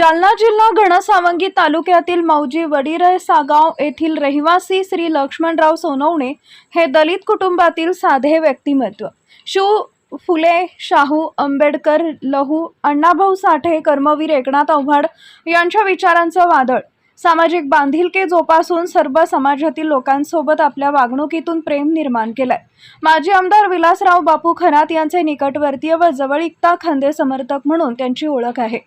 जालना जिल्हा घनसावंगी तालुक्यातील मौजी वडीरे सागाव येथील रहिवासी श्री लक्ष्मणराव सोनवणे हे दलित कुटुंबातील साधे व्यक्तिमत्व. शिव फुले शाहू आंबेडकर लहू अण्णाभाऊ साठे कर्मवीर एकनाथ आव्हाड यांच्या विचारांचं वादळ. सामाजिक बांधिलके जोपासून सर्व समाजातील लोकांसोबत आपल्या वागणुकीतून प्रेम निर्माण केलंय. माजी आमदार विलासराव बापू खरात यांचे निकटवर्तीय व जवळीकता खांदे समर्थक म्हणून त्यांची ओळख आहे.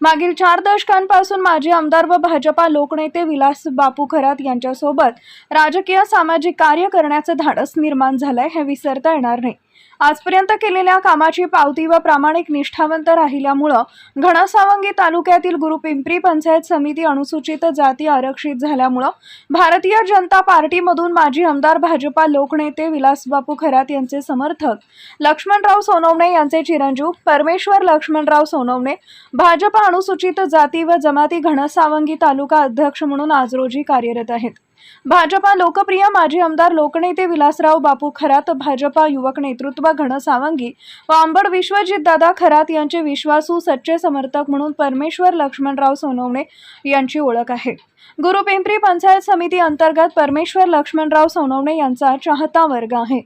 मागील चार दशकांपासून माजी आमदार व भाजपा लोकनेते विलास बापू खरात यांच्यासोबत राजकीय सामाजिक कार्य करण्याचं धाडस निर्माण झालंय हे विसरता येणार नाही. आजपर्यंत केलेल्या कामाची पावती व प्रामाणिक निष्ठावंत राहिल्यामुळं घनसावंगी तालुक्यातील गुरुपिंपरी पंचायत समिती अनुसूचित जाती आरक्षित झाल्यामुळं भारतीय जनता पार्टीमधून माजी आमदार भाजपा लोकनेते विलासबापू खरात यांचे समर्थक लक्ष्मणराव सोनवणे यांचे चिरंजीव परमेश्वर लक्ष्मणराव सोनवणे भाजप अनुसूचित जाती व जमाती घनसावंगी तालुका अध्यक्ष म्हणून आज रोजी कार्यरत आहेत. भाजपा लोकप्रिय माजी आमदार लोकनेते विलासराव बापू खरात भाजपा युवक नेतृत्व घनसावंगी. व अंबड विश्वजित दादा खरात यांचे विश्वासू सच्चे समर्थक म्हणून परमेश्वर लक्ष्मणराव सोनवणे यांची ओळख आहे. गुरु पिंपरी पंचायत समिती अंतर्गत परमेश्वर लक्ष्मणराव सोनवणे यांचा चाहता वर्ग आहे.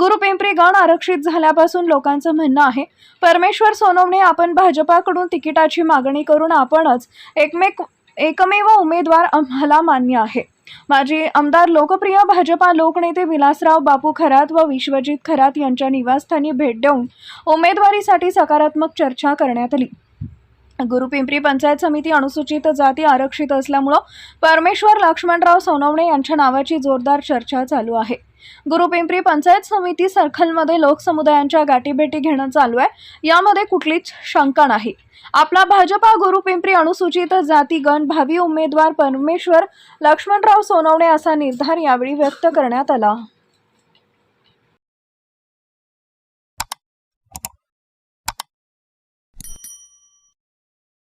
गुरु पिंपरी गण आरक्षित झाल्यापासून लोकांचं म्हणणं आहे परमेश्वर सोनवणे आपण भाजपाकडून तिकिटाची मागणी करून आपणच एकमेक एकमेव उमेदवार आम्हाला मान्य आहे. माजी आमदार लोकप्रिय भाजपा लोकनेते विलासराव बापू खरात व विश्वजित खरात यांच्या निवासस्थानी भेट देऊन उमेदवारीसाठी सकारात्मक चर्चा करण्यात आली. गुरुपिंपरी पंचायत समिती अनुसूचित जाती आरक्षित असल्यामुळं परमेश्वर लक्ष्मणराव सोनवणे यांच्या नावाची जोरदार चर्चा चालू आहे. गुरुपिंपरी पंचायत समिती सर्कलमध्ये लोकसमुदायांच्या गाठीभेटी घेणं चालू आहे. यामध्ये कुठलीच शंका नाही. आपला भाजपा गुरुपिंपरी अनुसूचित जाती गण भावी उमेदवार परमेश्वर लक्ष्मणराव सोनवणे असा निर्धार यावेळी व्यक्त करण्यात आला.